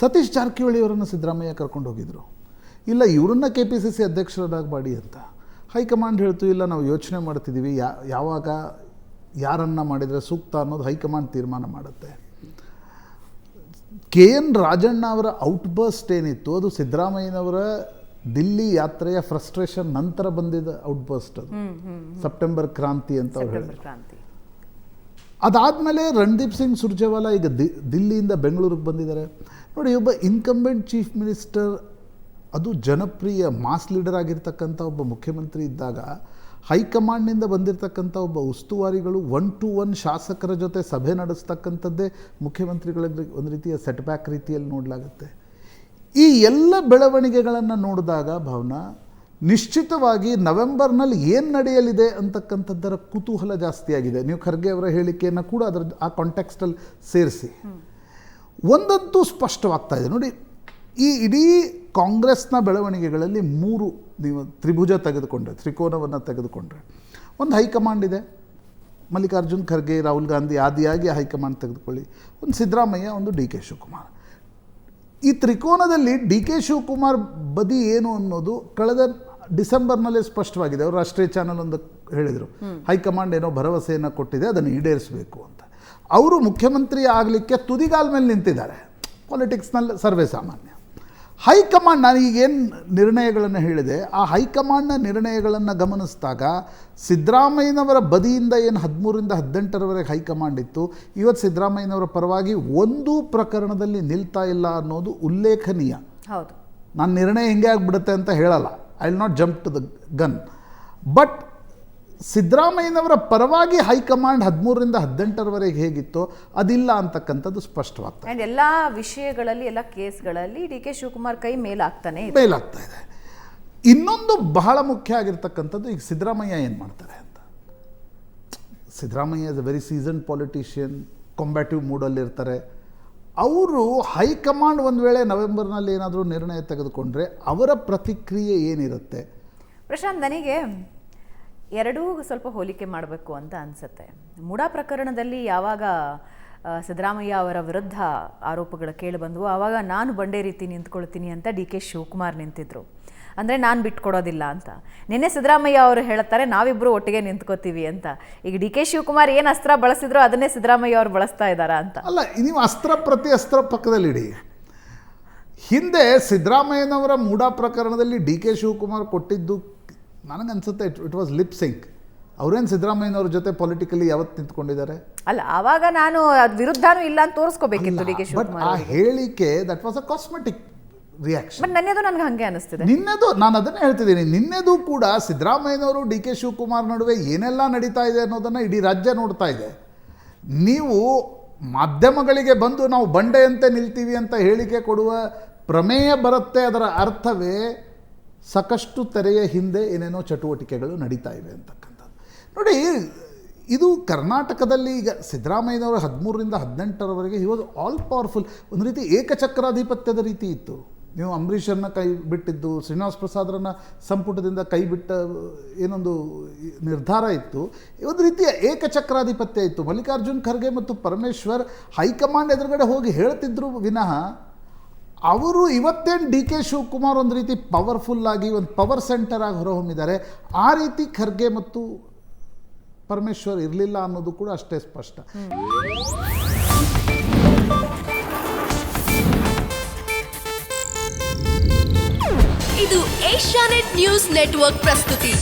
ಸತೀಶ್ ಜಾರಕಿಹೊಳಿ ಅವರನ್ನು ಸಿದ್ದರಾಮಯ್ಯ ಕರ್ಕೊಂಡು ಹೋಗಿದ್ರು. ಇಲ್ಲ ಇವರನ್ನ ಕೆ ಪಿ ಸಿ ಸಿ ಅಧ್ಯಕ್ಷರಾಗಿ ಮಾಡಿ ಅಂತ. ಹೈಕಮಾಂಡ್ ಹೇಳ್ತು ಇಲ್ಲ ನಾವು ಯೋಚನೆ ಮಾಡ್ತಿದ್ದೀವಿ. ಯಾ ಯಾವಾಗ ಯಾರನ್ನು ಮಾಡಿದರೆ ಸೂಕ್ತ ಅನ್ನೋದು ಹೈಕಮಾಂಡ್ ತೀರ್ಮಾನ ಮಾಡುತ್ತೆ. ಕೆ ಎನ್ ರಾಜಣ್ಣ ಅವರ ಔಟ್ಬರ್ಸ್ಟ್ ಏನಿತ್ತು ಅದು ಸಿದ್ದರಾಮಯ್ಯನವರ ದಿಲ್ಲಿ ಯಾತ್ರೆಯ ಫ್ರಸ್ಟ್ರೇಷನ್ ನಂತರ ಬಂದಿದ್ದ ಔಟ್ಬರ್ಸ್ಟ್ ಅದು. ಸೆಪ್ಟೆಂಬರ್ ಕ್ರಾಂತಿ ಅಂತ ಅವ್ರು ಹೇಳಿದ್ರು. ಅದಾದಮೇಲೆ ರಣದೀಪ್ ಸಿಂಗ್ ಸುರ್ಜೇವಾಲಾ ಈಗ ದಿ ದಿಲ್ಲಿಯಿಂದ ಬೆಂಗಳೂರಿಗೆ ಬಂದಿದ್ದಾರೆ. ನೋಡಿ, ಒಬ್ಬ ಇನ್ಕಂಬೆಂಟ್ ಚೀಫ್ ಮಿನಿಸ್ಟರ್ ಅದು ಜನಪ್ರಿಯ ಮಾಸ್ ಲೀಡರ್ ಆಗಿರ್ತಕ್ಕಂಥ ಒಬ್ಬ ಮುಖ್ಯಮಂತ್ರಿ ಇದ್ದಾಗ ಹೈಕಮಾಂಡ್ನಿಂದ ಬಂದಿರತಕ್ಕಂಥ ಒಬ್ಬ ಉಸ್ತುವಾರಿಗಳು ಒನ್ ಟು ಒನ್ ಶಾಸಕರ ಜೊತೆ ಸಭೆ ನಡೆಸ್ತಕ್ಕಂಥದ್ದೇ ಮುಖ್ಯಮಂತ್ರಿಗಳಿಗೆ ಒಂದು ರೀತಿಯ ಸೆಟ್ ಬ್ಯಾಕ್ ರೀತಿಯಲ್ಲಿ ನೋಡಲಾಗುತ್ತೆ. ಈ ಎಲ್ಲ ಬೆಳವಣಿಗೆಗಳನ್ನು ನೋಡಿದಾಗ ಭಾವನಾ, ನಿಶ್ಚಿತವಾಗಿ ನವೆಂಬರ್ನಲ್ಲಿ ಏನು ನಡೆಯಲಿದೆ ಅಂತಕ್ಕಂಥದ್ದರ ಕುತೂಹಲ ಜಾಸ್ತಿಯಾಗಿದೆ. ನೀವು ಖರ್ಗೆ ಅವರ ಹೇಳಿಕೆಯನ್ನು ಕೂಡ ಅದರ, ಆ ಕಾಂಟೆಕ್ಸ್ಟಲ್ಲಿ ಸೇರಿಸಿ. ಒಂದಂತೂ ಸ್ಪಷ್ಟವಾಗ್ತಾ ಇದೆ. ನೋಡಿ ಈ ಇಡೀ ಕಾಂಗ್ರೆಸ್ನ ಬೆಳವಣಿಗೆಗಳಲ್ಲಿ ಮೂರು ನೀವು ತ್ರಿಭುಜ ತೆಗೆದುಕೊಂಡ್ರೆ ತ್ರಿಕೋನವನ್ನು ತೆಗೆದುಕೊಂಡ್ರೆ ಒಂದು ಹೈಕಮಾಂಡ್ ಇದೆ. ಮಲ್ಲಿಕಾರ್ಜುನ್ ಖರ್ಗೆ ರಾಹುಲ್ ಗಾಂಧಿ ಆದಿಯಾಗಿ ಹೈಕಮಾಂಡ್ ತೆಗೆದುಕೊಳ್ಳಿ. ಒಂದು ಸಿದ್ದರಾಮಯ್ಯ ಒಂದು ಡಿ ಕೆ ಶಿವಕುಮಾರ್. ಈ ತ್ರಿಕೋನದಲ್ಲಿ ಡಿ ಕೆ ಶಿವಕುಮಾರ್ ಬದಿ ಏನು ಅನ್ನೋದು ಕಳೆದ ಡಿಸೆಂಬರ್ನಲ್ಲೇ ಸ್ಪಷ್ಟವಾಗಿದೆ. ಅವರು ರಾಷ್ಟ್ರೀಯ ಚಾನಲ್ ಒಂದು ಹೇಳಿದರು. ಹೈಕಮಾಂಡ್ ಏನೋ ಭರವಸೆಯನ್ನು ಕೊಟ್ಟಿದೆ ಅದನ್ನು ಈಡೇರಿಸಬೇಕು ಅಂತ. ಅವರು ಮುಖ್ಯಮಂತ್ರಿ ಆಗಲಿಕ್ಕೆ ತುದಿಗಾಲ ಮೇಲೆ ನಿಂತಿದ್ದಾರೆ. ಪಾಲಿಟಿಕ್ಸ್ನಲ್ಲಿ ಸರ್ವೇ ಸಾಮಾನ್ಯ. ಹೈಕಮಾಂಡ್ ನಾನು ಈಗೇನು ನಿರ್ಣಯಗಳನ್ನು ಹೇಳಿದೆ ಆ ಹೈಕಮಾಂಡ್ನ ನಿರ್ಣಯಗಳನ್ನು ಗಮನಿಸಿದಾಗ ಸಿದ್ದರಾಮಯ್ಯನವರ ಬದಿಯಿಂದ ಏನು ಹದಿಮೂರಿಂದ ಹದಿನೆಂಟರವರೆಗೆ ಹೈಕಮಾಂಡ್ ಇತ್ತು ಇವತ್ತು ಸಿದ್ದರಾಮಯ್ಯನವರ ಪರವಾಗಿ ಒಂದು ಪ್ರಕರಣದಲ್ಲಿ ನಿಲ್ತಾ ಇಲ್ಲ ಅನ್ನೋದು ಉಲ್ಲೇಖನೀಯ. ಹೌದು. ನಾನು ನಿರ್ಣಯ ಹಿಂಗೆ ಆಗಿಬಿಡುತ್ತೆ ಅಂತ ಹೇಳಲ್ಲ. I will not jump to the gun but ಸಿದ್ದರಾಮಯ್ಯನವರ ಪರವಾಗಿ ಹೈಕಮಾಂಡ್ ಹದಿಮೂರರಿಂದ ಹದಿನೆಂಟರವರೆಗೆ ಹೇಗಿತ್ತೋ ಅದಿಲ್ಲ ಅಂತಕ್ಕಂಥದ್ದು ಸ್ಪಷ್ಟವಾಗ್ತದೆ ಎಲ್ಲ ಎಲ್ಲಾ ವಿಷಯಗಳಲ್ಲಿ ಎಲ್ಲ ಕೇಸ್ಗಳಲ್ಲಿ ಡಿ ಕೆ ಶಿವಕುಮಾರ್ ಕೈ ಮೇಲಾಗ್ತಾನೆ ಮೇಲಾಗ್ತಾ ಇದೆ. ಇನ್ನೊಂದು ಬಹಳ ಮುಖ್ಯ ಆಗಿರ್ತಕ್ಕಂಥದ್ದು ಈಗ ಸಿದ್ದರಾಮಯ್ಯ ಏನು ಮಾಡ್ತಾರೆ ಅಂತ. Siddaramaiah is a very season politician combative ಮೂಡಲ್ಲಿರ್ತಾರೆ ಅವರು ಹೈಕಮಾಂಡ್ ಒಂದು ವೇಳೆ ನವೆಂಬರ್ನಲ್ಲಿ ಏನಾದರೂ ನಿರ್ಣಯ ತೆಗೆದುಕೊಂಡ್ರೆ ಅವರ ಪ್ರತಿಕ್ರಿಯೆ ಏನಿರುತ್ತೆ? ಪ್ರಶಾಂತ್ ನನಗೆ ಎರಡೂ ಸ್ವಲ್ಪ ಹೋಲಿಕೆ ಮಾಡಬೇಕು ಅಂತ ಅನಿಸುತ್ತೆ. ಮುಡಾ ಪ್ರಕರಣದಲ್ಲಿ ಯಾವಾಗ ಸಿದ್ದರಾಮಯ್ಯ ಅವರ ವಿರುದ್ಧ ಆರೋಪಗಳು ಕೇಳಿಬಂದವು ಆವಾಗ ನಾನು ಬಂಡೆ ರೀತಿ ನಿಂತ್ಕೊಳ್ತೀನಿ ಅಂತ ಡಿ ಕೆ ಶಿವಕುಮಾರ್ ನಿಂತಿದ್ರು. ಅಂದರೆ ನಾನು ಬಿಟ್ಕೊಡೋದಿಲ್ಲ ಅಂತ. ನಿನ್ನೆ ಸಿದ್ದರಾಮಯ್ಯ ಅವರು ಹೇಳ್ತಾರೆ ನಾವಿಬ್ಬರು ಒಟ್ಟಿಗೆ ನಿಂತ್ಕೋತೀವಿ ಅಂತ. ಈಗ ಡಿ ಕೆ ಶಿವಕುಮಾರ್ ಏನು ಅಸ್ತ್ರ ಬಳಸಿದ್ರು ಅದನ್ನೇ ಸಿದ್ದರಾಮಯ್ಯ ಅವರು ಬಳಸ್ತಾ ಇದ್ದಾರೆ ಅಂತ. ಅಲ್ಲ ನೀವು ಅಸ್ತ್ರ ಪ್ರತಿ ಅಸ್ತ್ರ ಪಕ್ಕದಲ್ಲಿಡಿ. ಹಿಂದೆ ಸಿದ್ದರಾಮಯ್ಯನವರ ಮೂಡಾ ಪ್ರಕರಣದಲ್ಲಿ ಡಿ ಕೆ ಶಿವಕುಮಾರ್ ಕೊಟ್ಟಿದ್ದು ನನಗನ್ಸುತ್ತೆ it it was lip sync ಅವ್ರೇನು ಸಿದ್ದರಾಮಯ್ಯನವ್ರ ಜೊತೆ ಪೊಲಿಟಿಕಲಿ ಯಾವತ್ತು ನಿಂತ್ಕೊಂಡಿದ್ದಾರೆ? ಅಲ್ಲ ಆವಾಗ ನಾನು ಅದ್ ವಿರುದ್ಧನೂ ಇಲ್ಲ ಅಂತ ತೋರಿಸ್ಕೋಬೇಕಿತ್ತು ಡಿ ಕೆ ಶಿವಕುಮಾರ್ ಆ ಹೇಳಿಕೆ that was a cosmetic reaction but ನನ್ನೆದು ನನಗೆ ಹಂಗೆ ಅನಿಸ್ತಿದೆ. ನಿನ್ನೆದು ನಾನು ಅದನ್ನೇ ಹೇಳ್ತಿದ್ದೀನಿ ನಿನ್ನೆದು ಕೂಡ ಸಿದ್ದರಾಮಯ್ಯನವರು ಡಿ ಕೆ ಶಿವಕುಮಾರ್ ನಡುವೆ ಏನೆಲ್ಲ ನಡೀತಾ ಇದೆ ಅನ್ನೋದನ್ನು ಇಡೀ ರಾಜ್ಯ ನೋಡ್ತಾ ಇದೆ. ನೀವು ಮಾಧ್ಯಮಗಳಿಗೆ ಬಂದು ನಾವು ಬಂಡೆಯಂತೆ ನಿಲ್ತೀವಿ ಅಂತ ಹೇಳಿಕೆ ಕೊಡುವ ಪ್ರಮೇಯ ಬರುತ್ತೆ ಅದರ ಅರ್ಥವೇ ಸಾಕಷ್ಟು ತೆರೆಯ ಹಿಂದೆ ಏನೇನೋ ಚಟುವಟಿಕೆಗಳು ನಡೀತಾ ಇವೆ ಅಂತಕ್ಕಂಥದ್ದು. ನೋಡಿ, ಇದು ಕರ್ನಾಟಕದಲ್ಲಿ ಈಗ ಸಿದ್ದರಾಮಯ್ಯನವರು ಹದಿಮೂರರಿಂದ ಹದಿನೆಂಟರವರೆಗೆ ಹಿ ಆಲ್ ಪವರ್ಫುಲ್ ಒಂದು ರೀತಿ ಏಕಚಕ್ರಾಧಿಪತ್ಯದ ರೀತಿ ಇತ್ತು. ನೀವು ಅಂಬರೀಷರನ್ನ ಕೈ ಬಿಟ್ಟಿದ್ದು, ಶ್ರೀನಿವಾಸ ಪ್ರಸಾದರನ್ನ ಸಂಪುಟದಿಂದ ಕೈ ಬಿಟ್ಟ ಏನೊಂದು ನಿರ್ಧಾರ ಇತ್ತು. ಒಂದು ರೀತಿಯ ಏಕಚಕ್ರಾಧಿಪತ್ಯ ಇತ್ತು. ಮಲ್ಲಿಕಾರ್ಜುನ್ ಖರ್ಗೆ ಮತ್ತು ಪರಮೇಶ್ವರ್ ಹೈಕಮಾಂಡ್ ಎದುರುಗಡೆ ಹೋಗಿ ಹೇಳ್ತಿದ್ರು ವಿನಃ ಅವರು ಇವತ್ತೇನು ಡಿ ಕೆ ಶಿವಕುಮಾರ್ ಒಂದು ರೀತಿ ಪವರ್ಫುಲ್ ಆಗಿ, ಒಂದು ಪವರ್ ಸೆಂಟರ್ ಆಗಿ ಹೊರಹೊಮ್ಮಿದ್ದಾರೆ, ಆ ರೀತಿ ಖರ್ಗೆ ಮತ್ತು ಪರಮೇಶ್ವರ್ ಇರಲಿಲ್ಲ ಅನ್ನೋದು ಕೂಡ ಅಷ್ಟೇ ಸ್ಪಷ್ಟ. ಇದು ಏಷ್ಯಾನೆಟ್ ನ್ಯೂಸ್ ನೆಟ್ವರ್ಕ್ ಪ್ರಸ್ತುತಿ.